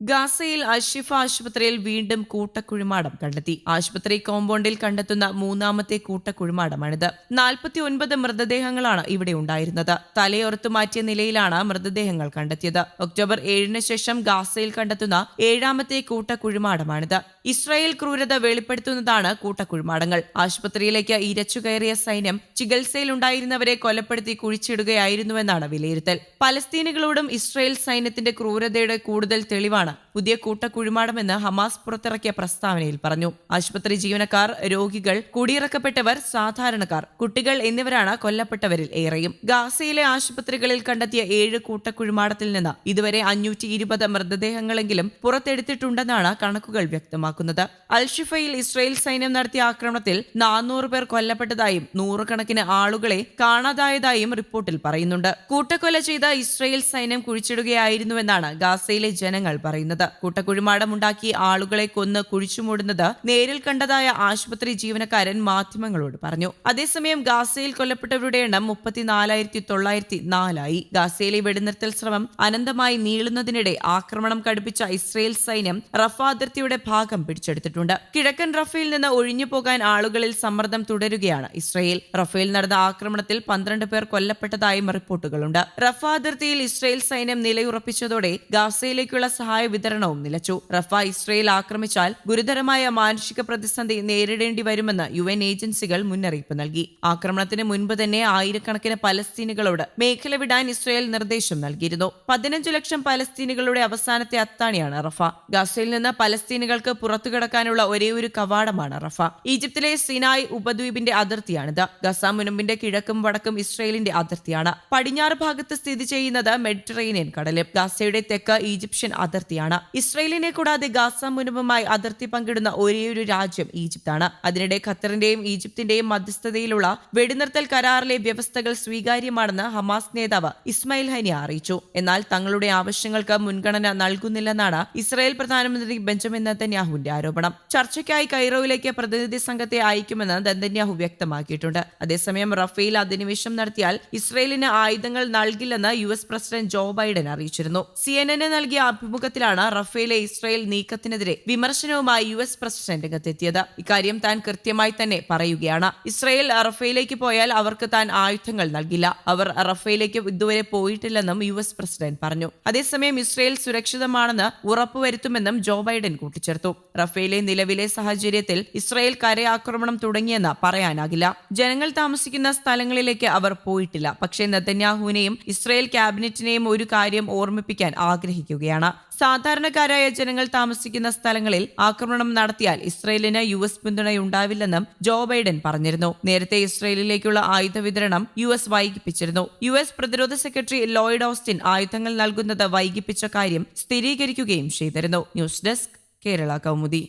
ഗാസയിൽ അഷിഫ ആശുപത്രിയിൽ വീണ്ടും കൂട്ടക്കുഴിമാടം കണ്ടെത്തി. ആശുപത്രി കോമ്പൗണ്ടിൽ കണ്ടെത്തുന്ന മൂന്നാമത്തെ കൂട്ടക്കുഴിമാടമാണിത്. നാൽപ്പത്തി ഒൻപത് മൃതദേഹങ്ങളാണ് ഇവിടെ ഉണ്ടായിരുന്നത്. തലയോർത്തു മാറ്റിയ നിലയിലാണ് മൃതദേഹങ്ങൾ കണ്ടെത്തിയത്. ഒക്ടോബർ ഏഴിന് ശേഷം ഗാസയിൽ കണ്ടെത്തുന്ന ഏഴാമത്തെ കൂട്ടക്കുഴിമാടമാണിത്. ഇസ്രായേൽ ക്രൂരത വെളിപ്പെടുത്തുന്നതാണ് കൂട്ടക്കുഴിമാടങ്ങൾ. ആശുപത്രിയിലേക്ക് ഇരച്ചു കയറിയ സൈന്യം ചികിത്സയിലുണ്ടായിരുന്നവരെ കൊലപ്പെടുത്തി കുഴിച്ചിടുകയായിരുന്നുവെന്നാണ് വിലയിരുത്തൽ. പലസ്തീനുകളോടും ഇസ്രായേൽ സൈന്യത്തിന്റെ ക്രൂരതയുടെ കൂടുതൽ തെളിവാണ് പുതിയ കൂട്ടക്കുഴിമാടമെന്ന് ഹമാസ് പുറത്തിറക്കിയ പ്രസ്താവനയിൽ പറഞ്ഞു. ആശുപത്രി ജീവനക്കാർ രോഗികൾ കുടിയിറക്കപ്പെട്ടവർ സാധാരണക്കാർ കുട്ടികൾ എന്നിവരാണ് കൊല്ലപ്പെട്ടവരിൽ ഏറെയും. ഗാസയിലെ ആശുപത്രികളിൽ കണ്ടെത്തിയ ഏഴ് കൂട്ടക്കുഴിമാടത്തിൽ നിന്ന് ഇതുവരെ അഞ്ഞൂറ്റി ഇരുപത് മൃതദേഹങ്ങളെങ്കിലും പുറത്തെടുത്തിട്ടുണ്ടെന്നാണ് കണക്കുകൾ വ്യക്തമാക്കുന്നത്. അൽഷിഫയിൽ ഇസ്രയേൽ സൈന്യം നടത്തിയ ആക്രമണത്തിൽ നാനൂറ് പേർ കൊല്ലപ്പെട്ടതായും നൂറുകണക്കിന് ആളുകളെ കാണാതായതായും റിപ്പോർട്ടിൽ പറയുന്നുണ്ട്. കൂട്ടക്കൊല ചെയ്ത ഇസ്രയേൽ സൈന്യം കുഴിച്ചിടുകയായിരുന്നുവെന്നാണ് ഗാസയിലെ ജനങ്ങൾ പറയുന്നത്. കൂട്ടക്കുഴിമാടമുണ്ടാക്കി ആളുകളെ കൊന്ന് കുഴിച്ചുമൂടുന്നത് നേരിൽ കണ്ടതായ ആശുപത്രി ജീവനക്കാരൻ മാധ്യമങ്ങളോട് പറഞ്ഞു. അതേസമയം ഗാസയിൽ കൊല്ലപ്പെട്ടവരുടെ എണ്ണം മുപ്പത്തിനാലായിരത്തി തൊള്ളായിരത്തി നാലായി ഗാസയിലെ വെടിനിർത്തൽ ശ്രമം അനന്തമായി നീളുന്നതിനിടെ ആക്രമണം കടുപ്പിച്ച ഇസ്രയേൽ സൈന്യം റഫ അതിർത്തിയുടെ ഭാഗം പിടിച്ചെടുത്തിട്ടുണ്ട്. കിഴക്കൻ റഫയിൽ നിന്ന് ഒഴിഞ്ഞു പോകാൻ ആളുകളിൽ സമ്മർദ്ദം തുടരുകയാണ് ഇസ്രയേൽ. റഫേൽ നടന്ന ആക്രമണത്തിൽ പന്ത്രണ്ട് പേർ കൊല്ലപ്പെട്ടതായും റിപ്പോർട്ടുകളുണ്ട്. റഫ അതിർത്തിയിൽ ഇസ്രയേൽ സൈന്യം നിലയുറപ്പിച്ചതോടെ ഗാസയിലേക്കുള്ള സഹായ വിതരണവും നിലച്ചു. റഫ ഇസ്രയേൽ ആക്രമിച്ചാൽ ഗുരുതരമായ മാനുഷിക പ്രതിസന്ധി നേരിടേണ്ടി വരുമെന്ന് യു എൻ ഏജൻസികൾ മുന്നറിയിപ്പ് നൽകി. ആക്രമണത്തിന് മുൻപ് തന്നെ ആയിരക്കണക്കിന് പലസ്തീനുകളോട് മേഖല വിടാൻ ഇസ്രയേൽ നിർദ്ദേശം നൽകിയിരുന്നു. പതിനഞ്ചു ലക്ഷം പലസ്തീനുകളുടെ അവസാനത്തെ അത്താണിയാണ് റഫ. ഗസയിൽ നിന്ന് പലസ്തീനുകൾക്ക് പുറത്തു കടക്കാനുള്ള ഒരേ ഒരു കവാടമാണ് റഫ. ഈജിപ്തിലെ സിനായ് ഉപദ്വീപിന്റെ അതിർത്തിയാണിത്. ഗസ മുനമ്പിന്റെ കിഴക്കും വടക്കും ഇസ്രയേലിന്റെ അതിർത്തിയാണ്. പടിഞ്ഞാറ് ഭാഗത്ത് സ്ഥിതി ചെയ്യുന്നത് മെഡിറ്ററേനിയൻ കടലും. ഗസയുടെ തെക്ക് ഈജിപ്ഷ്യൻ അതിർത്തിയാണ്. ഇസ്രയേലിനെ കൂടാതെ ഗാസ മുനമ്പുമായി അതിർത്തി പങ്കിടുന്ന ഒരേയൊരു രാജ്യം ഈജിപ്താണ്. അതിനിടെ ഖത്തറിന്റെയും ഈജിപ്തിന്റെയും മധ്യസ്ഥതയിലുള്ള വെടിനിർത്തൽ കരാറിലെ വ്യവസ്ഥകൾ സ്വീകാര്യമാണെന്ന് ഹമാസ് നേതാവ് ഇസ്മായിൽ ഹനി അറിയിച്ചു. എന്നാൽ തങ്ങളുടെ ആവശ്യങ്ങൾക്ക് മുൻഗണന നൽകുന്നില്ലെന്നാണ് ഇസ്രായേൽ പ്രധാനമന്ത്രി ബെഞ്ചമിൻ നത്തന്യാഹുവിന്റെ ആരോപണം. ചർച്ചയ്ക്കായി കൈറോയിലേക്ക് പ്രതിനിധി സംഘത്തെ അയക്കുമെന്ന് നെതന്യാഹു വ്യക്തമാക്കിയിട്ടുണ്ട്. അതേസമയം റഫേൽ അധിനിവേശം നടത്തിയാൽ ഇസ്രയേലിന് ആയുധങ്ങൾ നൽകില്ലെന്ന് U S president Joe Biden അറിയിച്ചിരുന്നു. സി എൻ നൽകിയ അഭിമുഖത്തിലാണ് റഫേലെ ഇസ്രായേൽ നീക്കത്തിനെതിരെ വിമർശനവുമായി യു എസ് പ്രസിഡന്റ് രംഗത്തെത്തിയത്. ഇക്കാര്യം താൻ കൃത്യമായി തന്നെ പറയുകയാണ്. ഇസ്രായേൽ റഫേലേക്ക് പോയാൽ അവർക്ക് താൻ ആയുധങ്ങൾ നൽകില്ല. അവർ റഫേലേക്ക് ഇതുവരെ പോയിട്ടില്ലെന്നും യു എസ് പ്രസിഡന്റ് പറഞ്ഞു. അതേസമയം ഇസ്രായേൽ സുരക്ഷിതമാണെന്ന് ഉറപ്പുവരുത്തുമെന്നും ജോ ബൈഡൻ കൂട്ടിച്ചേർത്തു. റഫേലെ നിലവിലെ സാഹചര്യത്തിൽ ഇസ്രായേൽ കരയാക്രമണം തുടങ്ങിയെന്ന് പറയാനാകില്ല. ജനങ്ങൾ താമസിക്കുന്ന സ്ഥലങ്ങളിലേക്ക് അവർ പോയിട്ടില്ല. പക്ഷേ നെതന്യാഹുവിനെയും ഇസ്രായേൽ ക്യാബിനറ്റിനെയും ഒരു കാര്യം ഓർമ്മിപ്പിക്കാൻ ആഗ്രഹിക്കുകയാണ്. സാധാരണക്കാരായ ജനങ്ങൾ താമസിക്കുന്ന സ്ഥലങ്ങളിൽ ആക്രമണം നടത്തിയാൽ ഇസ്രയേലിന് യു എസ് പിന്തുണയുണ്ടാവില്ലെന്നും ജോ ബൈഡൻ പറഞ്ഞിരുന്നു. നേരത്തെ ഇസ്രയേലിലേക്കുള്ള ആയുധ വിതരണം യു എസ് വൈകിപ്പിച്ചിരുന്നു. യു എസ് പ്രതിരോധ സെക്രട്ടറി ലോയിഡ് ഓസ്റ്റിൻ ആയുധങ്ങൾ നൽകുന്നത് വൈകിപ്പിച്ച കാര്യം സ്ഥിരീകരിക്കുകയും ചെയ്തിരുന്നു. News desk Kerala Kaumudi.